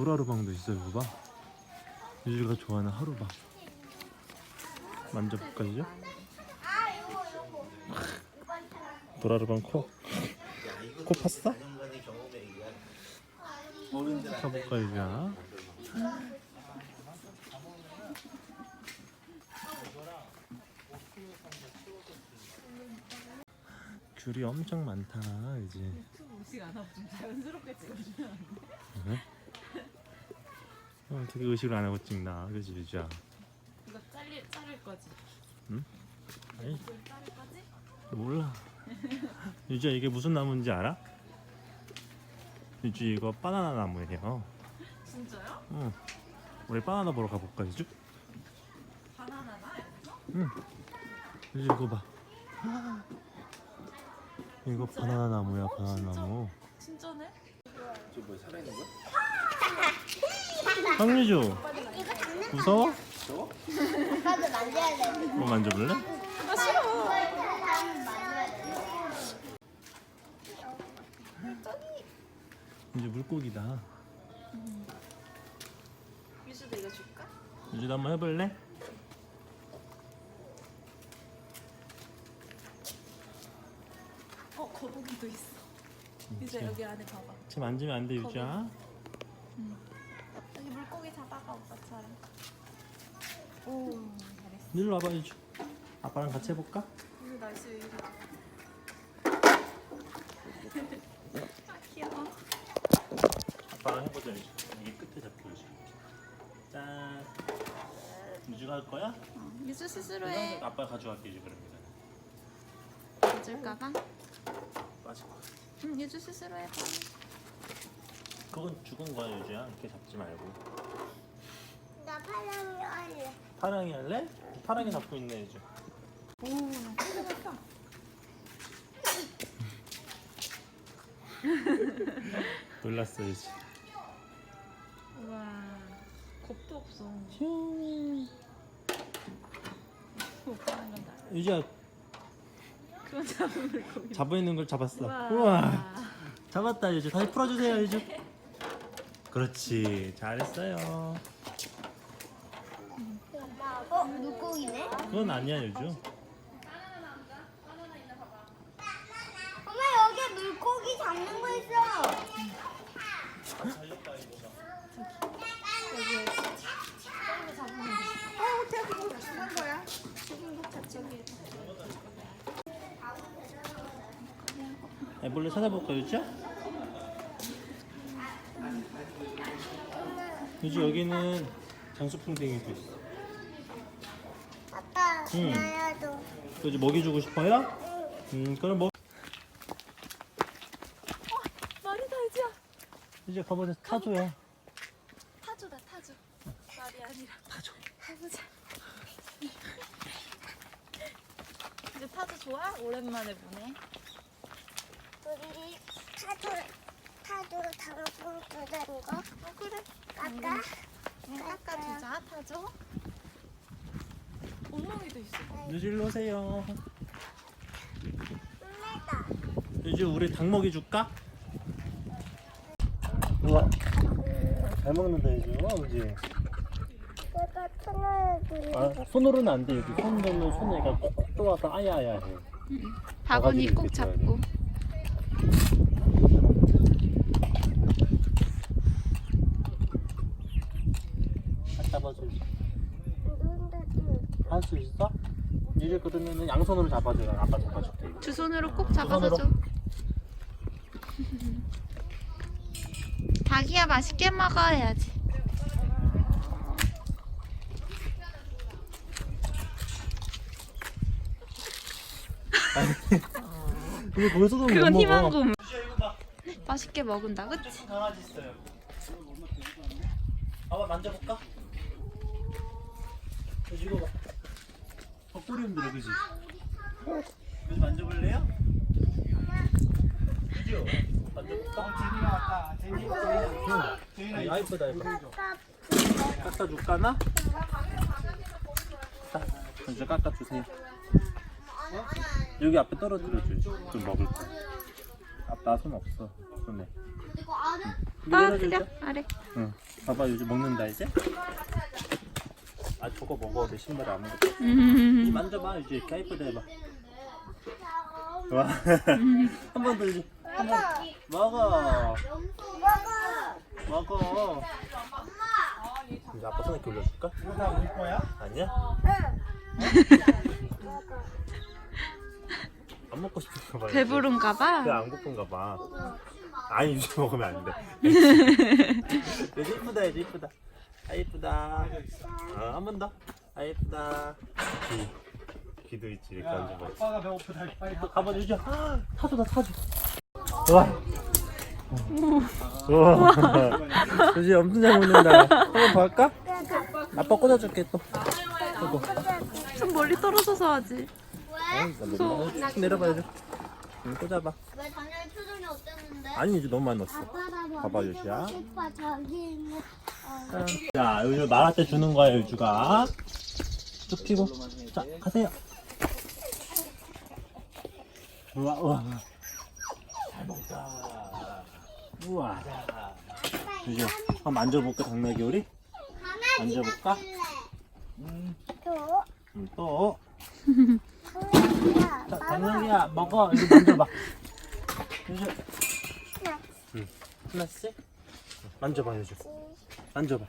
도라르방도 있어요 이거 봐 유주가 좋아하는 하루방 만져볼까 유주? 도라르방 코? 코 팠어? 가볼까 유주야? 귤이 엄청 많다 이제 의식 안 하고 좀 자연스럽게 찍어주면 안 돼? 어, 되게 의식을 안 하고 찍나 그지 유주야 이거 잘릴, 자를 거지? 아니 이걸 자를 거지? 몰라 유주야 이게 무슨 나무인지 알아? 유주 이거 바나나 나무예요 진짜요? 응. 우리 바나나 보러 가볼까 유주? 바나나나? 유주 이거 봐 이거 바나나 나무야 바나나 나무 진짜네? 황유주 무서워? 오빠도 만져야 돼. 뭐 만져볼래? 나 싫어 이제 물고기다 유주도 이거 줄까? 유주도 한번 해볼래? 어 거북이도 있어 유주야 여기 안에 봐봐 쟤 만지면 안돼 유주야 여기 물고기 잡아가 오빠처럼. 오 잘했어. 일로 와봐 유주. 아빠랑 같이 해볼까? 유주 날씨 왜 이래? 아 귀여워. 아빠랑 해보자 유주. 여기 끝에 잡고 유주. 짠. 유주가 할 거야? 어, 유주 스스로 해 아빠 가져갈게 유주 그러면 줄까봐? 빠질 거야. 응 유주 스스로 해봐 그건 죽은 거야 유주야. 이렇게 잡지 말고. 나 파랑이 할래. 파랑이 할래? 파랑이 잡고 있네 유주 놀랐어 유주 우와 겁도 없어. 오빠 유주야. 그건 잡아 있는 걸 잡았어. 우와. 우와. 잡았다 유주 다시 풀어주세요 유주 그렇지 잘했어요 어, 물고기네? 그건 아니야 유주 엄마 여기 물고기 잡는 거 있어. 어 태아 그거 죽은 거야 죽은 거 저기 애벌레 찾아볼까 유주 야? 유주 여기는 장수풍뎅이도 있어 아빠, 응. 나야도. 유주 먹이 주고 싶어요? 음 그럼 먹 말이다 유주야 유주 가보자 타조야 타조다 타조 말이 아니라 타조 가보자 이제 타조 좋아? 오랜만에 보네 우리 타조, 타조 당근 두는 거? 어 그래. 깎아. 응, 깎아주자 타조 엉망이도 있어. 일로 오세요. 엄마다. 유주 우리 닭 먹이 줄까? 우와. 잘 먹는다 유주. 그지? 내가. 아 손으로는 안돼 여기 손으로 손에가 콕콕 쪼아서 아야아야 해. 바구니 바가지를 꼭 이렇게 줘야 잡고 잡아주지 할 수 있어? 이제 그러면은 양손으로 잡아줘 아빠 잡아줄게 이거. 두 손으로 꼭두 잡아서? 줘 닭이야 맛있게 먹어야지 이거 거기서도 못 그건 먹어 이거 봐 맛있게 먹은다 그치? 강아지 있어요 아빠 만져볼까? 유주 이거 봐 덕구리 흔들어 그지? 유주 만져볼래요? 유주 만져볼까? 제니 왔다. 제니 제니 아 이쁘다 이쁘다 깎아줄까나? 자, 이제 깎아주세요. 여기 앞에 떨어뜨려줘 좀 먹을 거 아빠 손 없어. 손에 이거 떨어뜨려 아래. 응. 봐봐 요즘 먹는다 이제. 아 저거 먹어 내 신발 안 먹어. 이 음. 만져봐 이제 이렇게 이쁘다 해봐. 와. 한 번 더 이제. 한번 먹어. 먹어. 이제 아빠 손에 이렇게 올려줄까? 울 거야? 아니야? 안 먹고 싶은가 봐. 이제. 배부른가 봐. 그래 안 고픈가 봐. 아니 이제 먹으면 안 돼. 이제 이쁘다 이제 이쁘다. 아 이쁘다. 어, 한번 더. 아 이쁘다. 귀 귀도 있지 이렇게 앉아봐. 아빠가 배고프다 빨리 가. 가봐 주자. 타조다 타조. 와. 와. 주지 엄청 잘 먹는다. 한번 더 할까? 아빠 꽂아줄게 또. 이거. 좀 멀리 떨어져서 하지. 무서워. 내려봐야죠. 응, 꽂아봐. 왜 당연히 아니 이제 너무 많이 넣었어. 아빠가 봐봐, 유지야. 싶어 저기 있는 어, 자, 요즘 말할 때 주는 거야, 요주가. 쭉 피고. 자, 가세요. 우와, 우와. 잘 먹다. 우와. 요즘 한번 만져볼까, 당나귀 우리? 만져볼까? 또 음, 또. 당나귀야 자, 당나귀야, 먹어. 이거 만져봐. 요즘. 응. 하나씩? 만져봐, 요즘. 만져봐.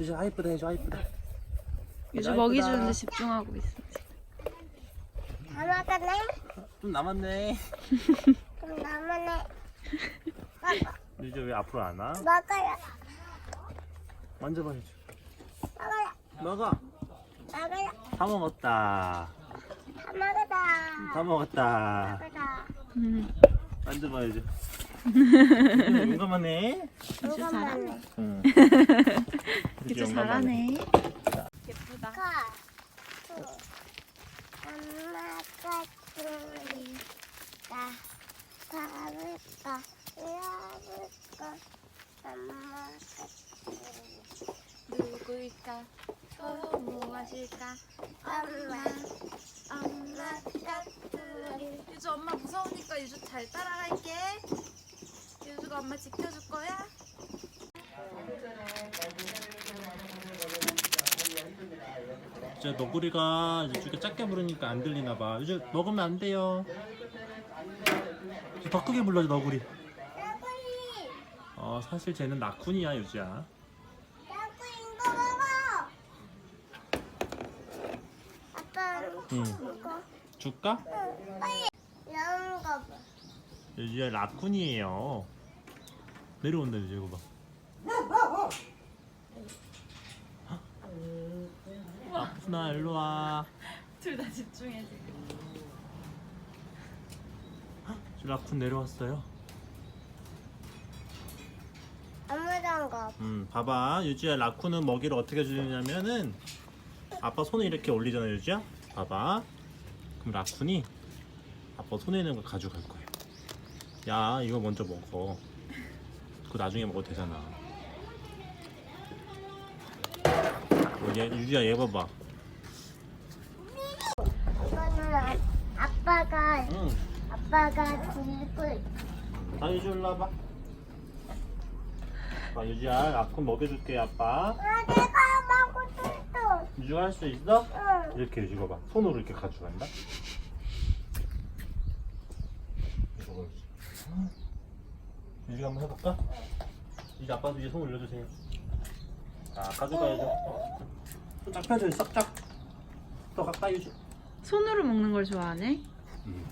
요즘 아 이쁘다 해줘, 아 이쁘다. 요즘 아, 먹이 이쁘다. 주는데 집중하고 있어. 다 먹었네 좀 남았네. 그럼 나만의 요즘 왜 앞으로 안 와? 먹어요 만져봐, 요즘. 먹어요 먹어. 먹어요 다 먹었다. 다 먹었다 다 먹었다. 먹었다 음. 만져봐, 요즘. 용감하네. 요즘 잘하네. 응. 요즘 잘하네. 예쁘다. 엄마가 둘이다 밥을까 야을까 엄마가 둘이 누구일까? 또 무엇일까? 엄마 엄마가 둘이 유주 엄마 무서우니까 유주 잘. 유주가 엄마 지켜줄 거야? 진짜 너구리가 이쪽에 작게 부르니까 안 들리나 봐. 요즘 먹으면 안 돼요. 더 크게 불러줘, 너구리. 어, 사실 쟤는 라쿤이야, 유지야. 나구리 이거 먹어 아빠 응. 이거 줄까? 응 빨리 이런 거 봐. 유지야 라쿤이에요. 내려온다, 유지 이거 봐. 아프나 일로 와. 둘 다 집중해 지금. 라쿤 내려왔어요. 아무런 거 음, 봐봐. 유지야 라쿤은 먹이를 어떻게 주냐면은 아빠 손을 이렇게 올리잖아, 유지야. 봐봐. 그럼 라쿤이 아빠 손에 있는 걸 가져갈 거야. 야, 이거 먼저 먹어. 그거 나중에 먹어도 되잖아. 어, 얘, 유지야 얘 봐봐. 이거는 아, 아빠가 응. 아빠가 들고. 아, 유지 올라 와봐. 아, 유지야 라쿤 먹여줄게, 아빠. 아, 내가 먹고 싶어. 유지가 할 수 있어? 응. 이렇게 유지가 봐. 손으로 이렇게 가져간다. 이거 보여주지. 유지가 한번 해볼까? 유지 아빠도 이제 손 올려주세요. 자, 가져가야죠. 손쫙 펴줘, 싹쫙. 더 가까이 유지. 손으로 먹는 걸 좋아하네. 음.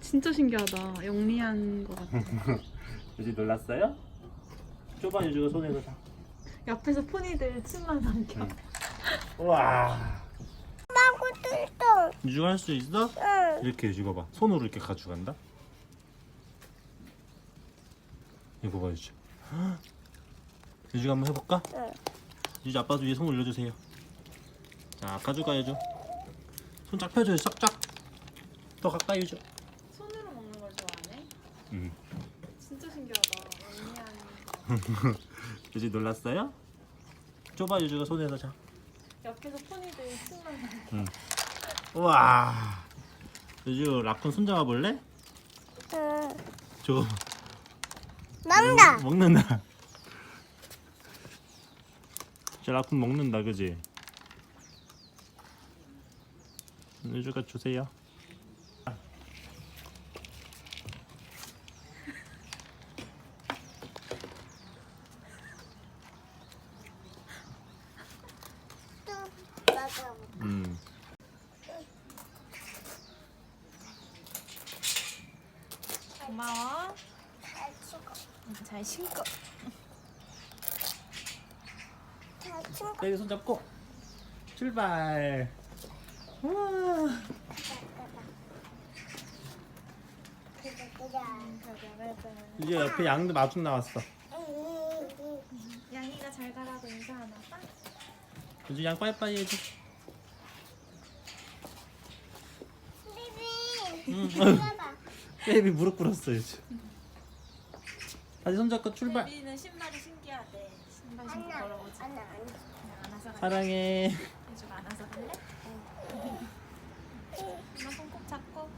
진짜 신기하다. 영리한 것 같아. 유지 놀랐어요? 좁아 유지가 손에서 다. 옆에서 포니들 침만 삼켜. 응. 우와. 유지가 할 수 있어? 응. 이렇게 유지가 봐. 손으로 이렇게 가져간다. 이거 봐 유지. 유지가 한번 해볼까? 응. 유지 아빠도 위에 손 올려주세요. 자 가져가야죠. 손쫙 펴줘요. 싹쫙. 더 가까이 유지. 손으로 먹는 걸 좋아하네. 음. 진짜 신기하다. 영리한. 유지 놀랐어요? 좁아 유지가 손에서 자. 옆에서 포니들 삼켜. 응. 우와. 유지 라쿤 손 잡아 볼래? 응. 저거. 먹는다. 먹는다. 저 라쿤 먹는다, 그지? 유주가 주세요. 또 먹어. 음. 고마워. 잘 치고. 잘 신고. 잘 치고. 여기 손 잡고 출발. 우와. 이제 옆에 양도 마중 나왔어. 양이가 잘 가라고 인사하나 봐. 이제 양 빠이빠이 해줘. 응. 베이비 무릎 꿇었어 이제. 다시 손 잡고 출발. 비비는 신발이 신기하대. 신발 신고 안나. 걸어보지. 갈래? 사랑해. 유주가 안아서 갈래? 엄마 손꼭 잡고.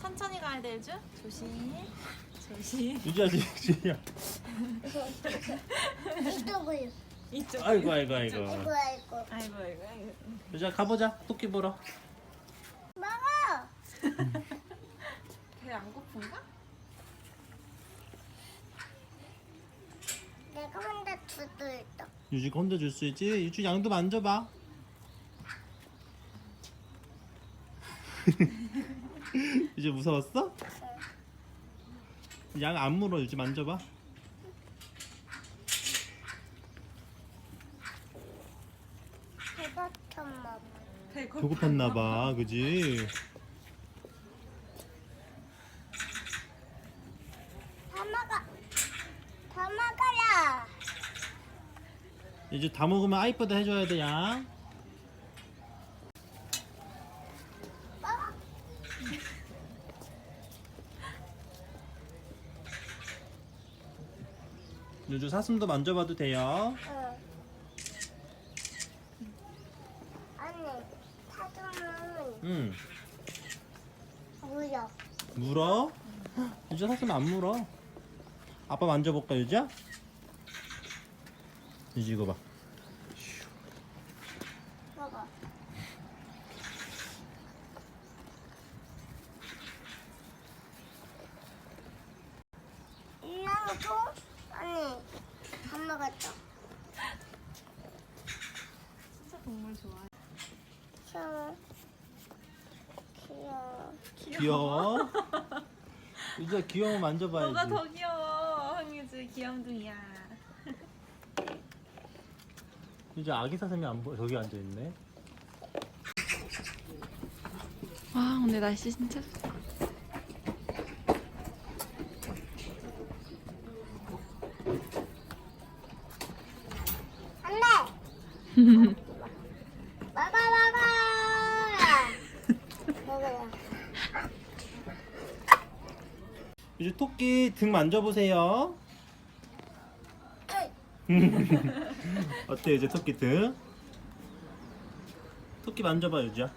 천천히 가야 돼 유주. 조심. 조심. 유지야 지금. 이쪽으로. 이쪽. 아이고 아이고 아이고. 이거 이거. 아이고 아이고 아이고. 유지야 가보자. 토끼 보러. 먹어. 배 안 고픈가? 내가 혼자 있다. 유지가 혼자 줄수 있지. 유지 양도 만져봐. 이제 무서웠어? 양 안 물어 유지 만져봐. 배고팠나 봐, 그지? 다 먹어. 다 먹어라. 이제 다 먹으면 아이퍼드 해줘야 돼, 양. 유주 사슴도 만져봐도 돼요. 응. 아니, 사슴은 응. 무역. 물어? 유주 사슴 안 물어. 아빠 만져볼까, 유주야? 유주 이거 봐. 먹어. 이랑도 아니 밥 먹었다. 진짜 동물 좋아해. 귀여워. 귀여워. 귀여워. 유주야 귀여워 만져봐야지. 뭐가 더 귀여워? 황유주 귀염둥이야. 유주 아기 사슴이 안 보여. 저기 앉아 있네. 와 오늘 날씨 진짜 안 돼. 먹어 먹어. 먹어요. 유주 토끼 등 만져보세요. 어때 이제 토끼 등? 토끼 만져봐 유주야.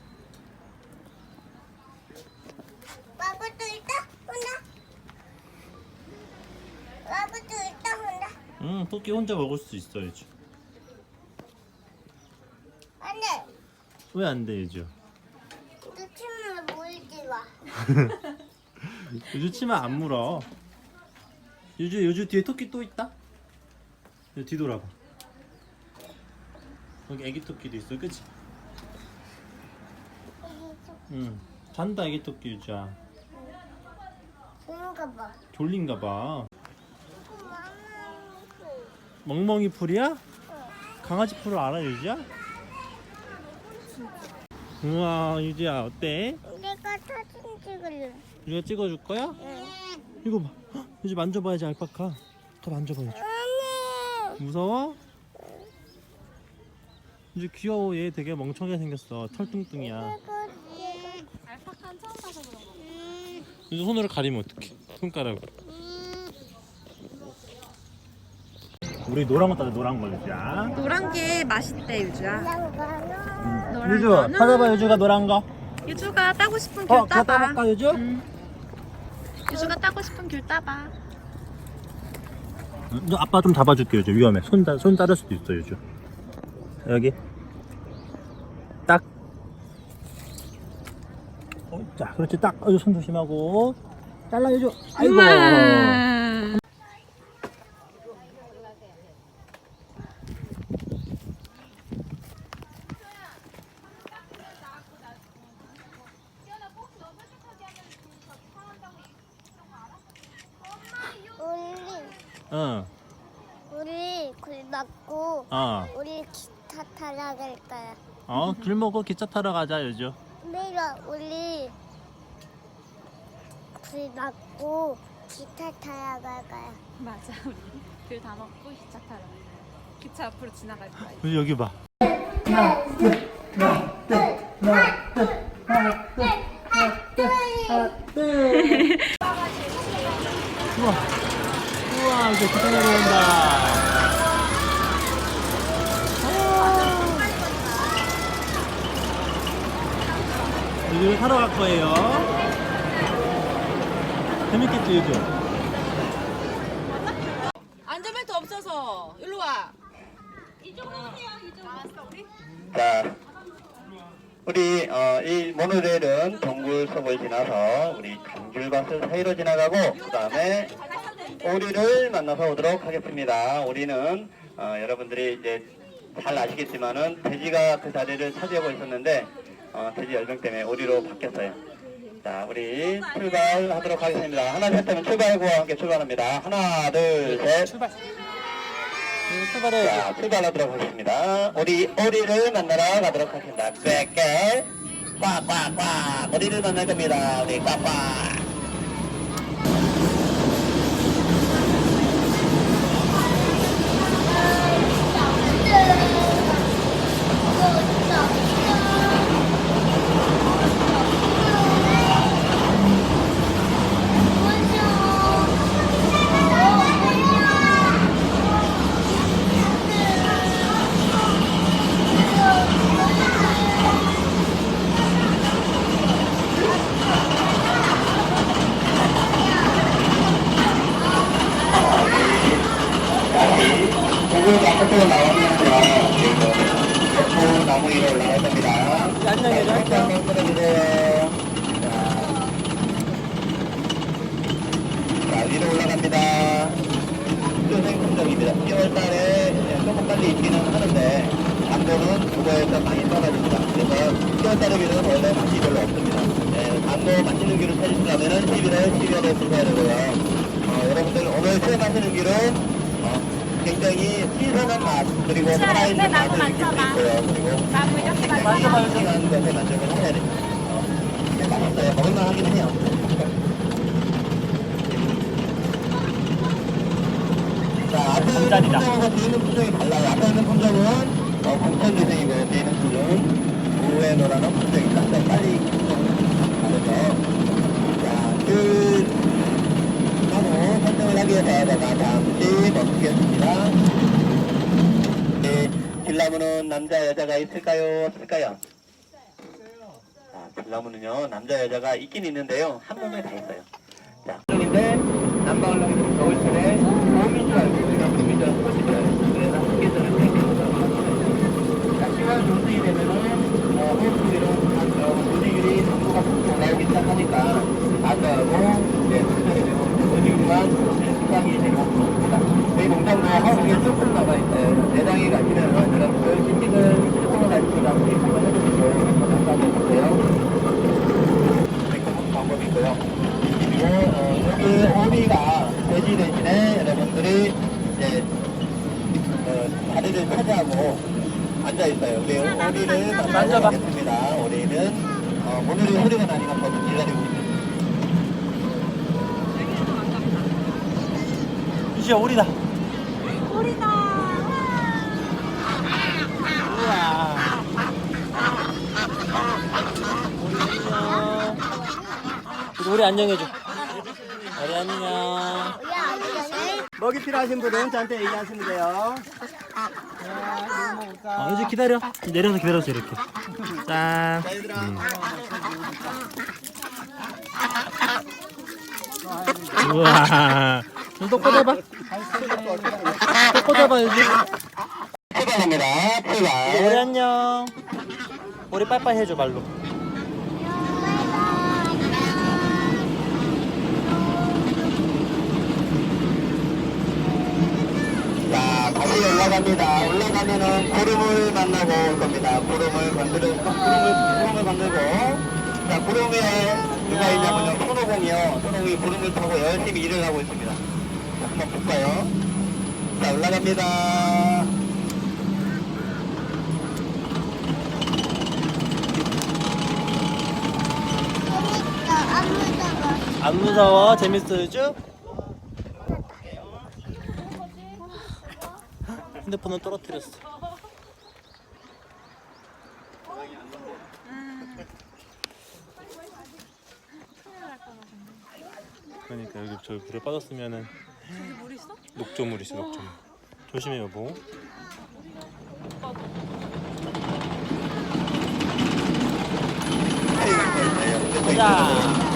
먹어도 있다 혼자. 먹어도 있다 혼자. 응 토끼 혼자 먹을 수 있어 유주. 안 돼. 왜 안 돼 유주? 놓치면 물지 마. 유주 치마 안 물어. 유주 유주 뒤에 토끼 또 있다. 유주 뒤돌아봐. 여기 애기 토끼도 있어, 그치? 응. 잔다 애기 토끼 유주야. 그런가 봐. 졸린가 봐. 이거 망망이. 멍멍이 풀이야? 강아지 풀을 알아 유주야? 우와 유주야 어때? 내가 사진 찍을래. 유주가 찍어줄 거야? 응. 이거 봐. 헉, 유주 만져봐야지 알파카. 더 만져봐 유주. 아니. 무서워? 이제 귀여워 얘 되게 멍청하게 생겼어 털뚱뚱이야 알파카는 처음 봐서 그런 거. 음, 이제 손으로 가리면 어떡해 손가락으로 음. 우리 노란 거 따자 노란 거 유주야 노란 게 맛있대 유주야. 노란 유주 거는 찾아봐 유주가 노란 거 유주가 따고 싶은 어, 귤 그거 따봐. 따볼까 유주? 응. 유주가 따고 싶은 귤 따봐. 응, 너 아빠 좀 잡아줄게 요즘 위험해. 손, 다, 손 자를 수도 있어 요즘 여기. 딱. 어, 자 그렇지. 딱. 어, 손 조심하고. 잘라야죠 아이고. 우리 응, 우리 굴 맞고 어, 우리 기타 타러 갈 거야. 어, 길 먹고 기차 타러 가자 요즘. 내가 우리 굴 맞고 기타 타러 갈 거야. 맞아 우리. 귤 다 먹고 기차 타러 기차 앞으로 지나갈 거야 요즘 여기 봐. 우와 이제 기차 내려온다. 여기를 타러 갈 거예요. 재밌겠지 요즘 안전벨트 없어서. 일로 와. 자, 우리 어, 이 모노레일은 동굴섬을 지나서 우리 강귤밭을 사이로 지나가고 그 다음에 오리를 만나서 오도록 하겠습니다. 오리는 어, 여러분들이 이제 잘 아시겠지만은 돼지가 그 자리를 차지하고 있었는데 어, 돼지 열병 때문에 오리로 바뀌었어요. 자, 우리 출발하도록 하겠습니다. 하나 셋 하면 출발과 함께 출발합니다. 하나, 둘, 셋. 출발 출발해 자, 출발하도록 하겠습니다. 우리 오리를 만나러 가도록 하겠습니다. 꽥 꽥, 꽉 꽉 꽉, 오리를 만날 겁니다. 우리 꽉 꽉. 네, 당도 맛있는 귤을 찾으시려면 11월, 12월에 드셔야 되고요. 어, 여러분들 오늘 처음 하시는 귤은 어, 굉장히 신선한 맛, 그리고 살아있는 맛을 느낄 수 있고요. 그리고 나무 이렇게 굉장히 싱싱한 것에 만족을 해야 됩니다. 어, 네, 맛있어요. 먹을만 하긴 해요. 자, 앞에 있는 감자리다. 품종과 뒤에는 품종이 달라요. 앞에 있는 품종은 어, 공천주생이고요. 뒤에는 품종은 우에 노라는 품종입니다. 좀 빨리 다르죠. 자, 그 하고 설명을 하기 위해서 제가 잠시 멈추겠습니다. 네, 길나무는 남자 여자가 있을까요? 없을까요? 자, 길나무는요 남자 여자가 있긴 있는데요 한 몸에 다 있어요. 자, 인데 남방울렁이 겨울철에 봄인 줄 알고 우리가 봄인 줄 알고 꽃이 져요. 그래서 한계절을 땡기는 자, 10월 중순이 되면은 어, 호수기로 조지귤이 전부가 푹 나오기 시작하니까 아까하고 이제 수정이 되고 조지귤만 수강이 되고 그렇습니다. 저희 농장도 하우스에 쑥쑥 나가 있어요. 내장에 가시면 여러분들 시식을 조금은 아니지만 우리 한번 해보시고 한번 담가보세요. 매콤한 방법이고요. 그리고 어, 여기 오리가 돼지 대신에 여러분들이 이제 어, 자리를 차지하고 앉아 있어요. 우리 오리를 만져봐. 만져보겠습니다. 오리는 어, 오늘이 소리가 나니까 더 기다리고 있습니다. 이제 오리다 우리다 우와 우리 안녕 우리 안녕해줘 우리 안녕 우리 아기는 먹이 필요하신 분은 저한테 얘기하시면 돼요. 어, 이제 기다려 내려서 기다려서 이렇게 짠 음. 우와 또 꽂아봐. 또 꽂아봐 유주. 출발합니다. 출발. 우리 안녕. 우리 빠이빠이 해줘 말로. 자, 다시 올라갑니다. 올라가면은 구름을 만나고 올 겁니다. 구름을 건드려, 구름을, 구름을 건들고. 자, 구름에 누가 있냐면요. 손오공이요. 손오공이 구름을 타고 열심히 일을 하고 있습니다. 자, 한번 볼까요? 자, 올라갑니다. 안 무서워? 재밌어 유주? 핸드폰은 떨어뜨렸어. 그러니까 여기 저기 물에 빠졌으면은 물 있어? 녹조물 있어 녹조물. 조심해 여보. 자.